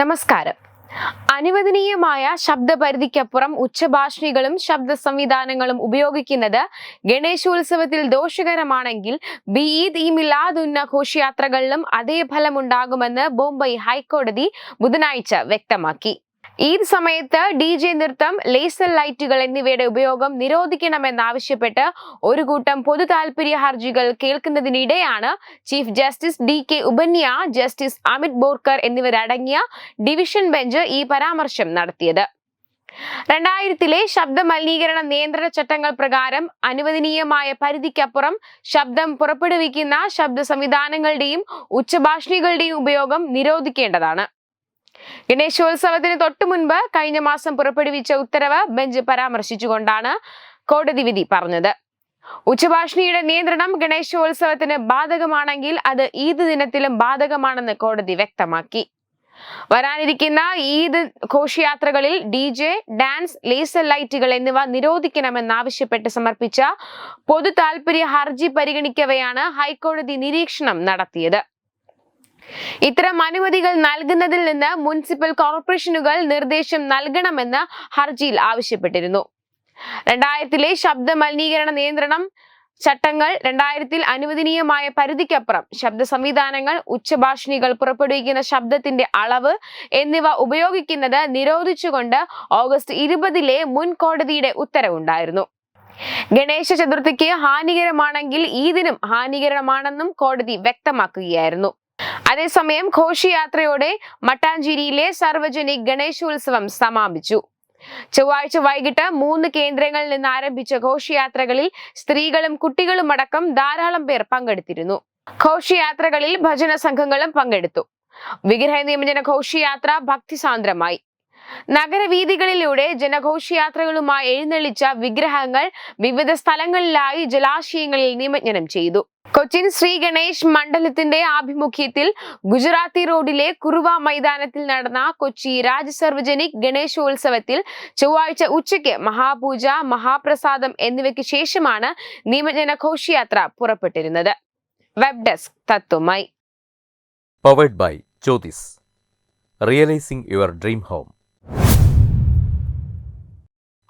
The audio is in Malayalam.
നമസ്കാരം. അനുവദനീയമായ ശബ്ദപരിധിക്കപ്പുറം ഉച്ചഭാഷിണികളും ശബ്ദ സംവിധാനങ്ങളും ഉപയോഗിക്കുന്നത് ഗണേശോത്സവത്തിൽ ദോഷകരമാണെങ്കിൽ ബീദ് ഈ മിലാദുന്ന ഘോഷയാത്രകളിലും അതേ ഫലമുണ്ടാകുമെന്ന് ബോംബെ ഹൈക്കോടതി ബുധനാഴ്ച വ്യക്തമാക്കി. ഈദ് സമയത്ത് ഡി ജെ നൃത്തം ലേസർ ലൈറ്റുകൾ എന്നിവയുടെ ഉപയോഗം നിരോധിക്കണമെന്നാവശ്യപ്പെട്ട് ഒരു കൂട്ടം പൊതു താൽപര്യ ഹർജികൾ കേൾക്കുന്നതിനിടെയാണ് chief justice D K Upadhyaya justice Amit Borkar എന്നിവരടങ്ങിയ ഡിവിഷൻ ബെഞ്ച് ഈ പരാമർശം നടത്തിയത്. രണ്ടായിരത്തിലെ ശബ്ദ മലിനീകരണ നിയന്ത്രണ ചട്ടങ്ങൾ പ്രകാരം അനുവദനീയമായ പരിധിക്കപ്പുറം ശബ്ദം പുറപ്പെടുവിക്കുന്ന ശബ്ദ സംവിധാനങ്ങളുടെയും ഉച്ചഭാഷിണികളുടെയും ഉപയോഗം നിരോധിക്കേണ്ടതാണ്. ഗണേശോത്സവത്തിന് തൊട്ടു മുൻപ് കഴിഞ്ഞ മാസം പുറപ്പെടുവിച്ച ഉത്തരവ് ബെഞ്ച് പരാമർശിച്ചുകൊണ്ടാണ് കോടതി വിധി പറഞ്ഞത്. ഉച്ചഭാഷിണിയുടെ നിയന്ത്രണം ഗണേശോത്സവത്തിന് ബാധകമാണെങ്കിൽ അത് ഈദ് ദിനത്തിലും ബാധകമാണെന്ന് കോടതി വ്യക്തമാക്കി. വരാനിരിക്കുന്ന ഈദ് ഘോഷയാത്രകളിൽ ഡി ജെ ഡാൻസ് ലേസർ ലൈറ്റുകൾ എന്നിവ നിരോധിക്കണമെന്നാവശ്യപ്പെട്ട് സമർപ്പിച്ച പൊതു താൽപര്യ ഹർജി പരിഗണിക്കവെയാണ് ഹൈക്കോടതി നിരീക്ഷണം നടത്തിയത്. ഇത്തരം അനുമതികൾ നൽകുന്നതിൽ നിന്ന് മുനിസിപ്പൽ കോർപ്പറേഷനുകൾ നിർദ്ദേശം നൽകണമെന്ന് ഹർജിയിൽ ആവശ്യപ്പെട്ടിരുന്നു. രണ്ടായിരത്തിലെ ശബ്ദ മലിനീകരണ നിയന്ത്രണം ചട്ടങ്ങൾ രണ്ടായിരത്തിൽ അനുവദനീയമായ പരിധിക്കപ്പുറം ശബ്ദ സംവിധാനങ്ങൾ ഉച്ചഭാഷിണികൾ പുറപ്പെടുവിക്കുന്ന ശബ്ദത്തിന്റെ അളവ് എന്നിവ ഉപയോഗിക്കുന്നത് നിരോധിച്ചുകൊണ്ട് ഓഗസ്റ്റ് ഇരുപതിലെ മുൻ കോടതിയുടെ ഉത്തരവുണ്ടായിരുന്നു. ഗണേശ ചതുർത്ഥിക്ക് ഹാനികരമാണെങ്കിൽ ഈദിനും ഹാനികരമാണെന്നും കോടതി വ്യക്തമാക്കുകയായിരുന്നു. അതേസമയം ഘോഷയാത്രയോടെ മട്ടാഞ്ചേരിയിലെ സാർവജനിക് ഗണേശോത്സവം സമാപിച്ചു. ചൊവ്വാഴ്ച വൈകിട്ട് മൂന്ന് കേന്ദ്രങ്ങളിൽ നിന്ന് ആരംഭിച്ച ഘോഷയാത്രകളിൽ സ്ത്രീകളും കുട്ടികളും അടക്കം ധാരാളം പേർ പങ്കെടുത്തിരുന്നു. ഘോഷയാത്രകളിൽ ഭജന സംഘങ്ങളും പങ്കെടുത്തു. വിഗ്രഹ നിയമജന ഘോഷയാത്ര ഭക്തിസാന്ദ്രമായി. നഗരവീഥികളിലൂടെ ജനഘോഷയാത്രകളുമായി എഴുന്നള്ളിച്ച വിഗ്രഹങ്ങൾ വിവിധ സ്ഥലങ്ങളിലായി ജലാശയങ്ങളിൽ നിമജ്ജനം ചെയ്തു. കൊച്ചിൻ ശ്രീ ഗണേഷ് മണ്ഡലത്തിന്റെ ആഭിമുഖ്യത്തിൽ ഗുജറാത്തി റോഡിലെ കുറുവ മൈതാനത്തിൽ നടന്ന കൊച്ചി രാജ് സർവജനിക് ഗണേശോത്സവത്തിൽ ചൊവ്വാഴ്ച ഉച്ചയ്ക്ക് മഹാപൂജ മഹാപ്രസാദം എന്നിവയ്ക്ക് ശേഷമാണ് നിമജ്ജന ഘോഷയാത്ര പുറപ്പെട്ടിരുന്നത്. Web desk തത്വമായി powered by Jyothis realising your dream home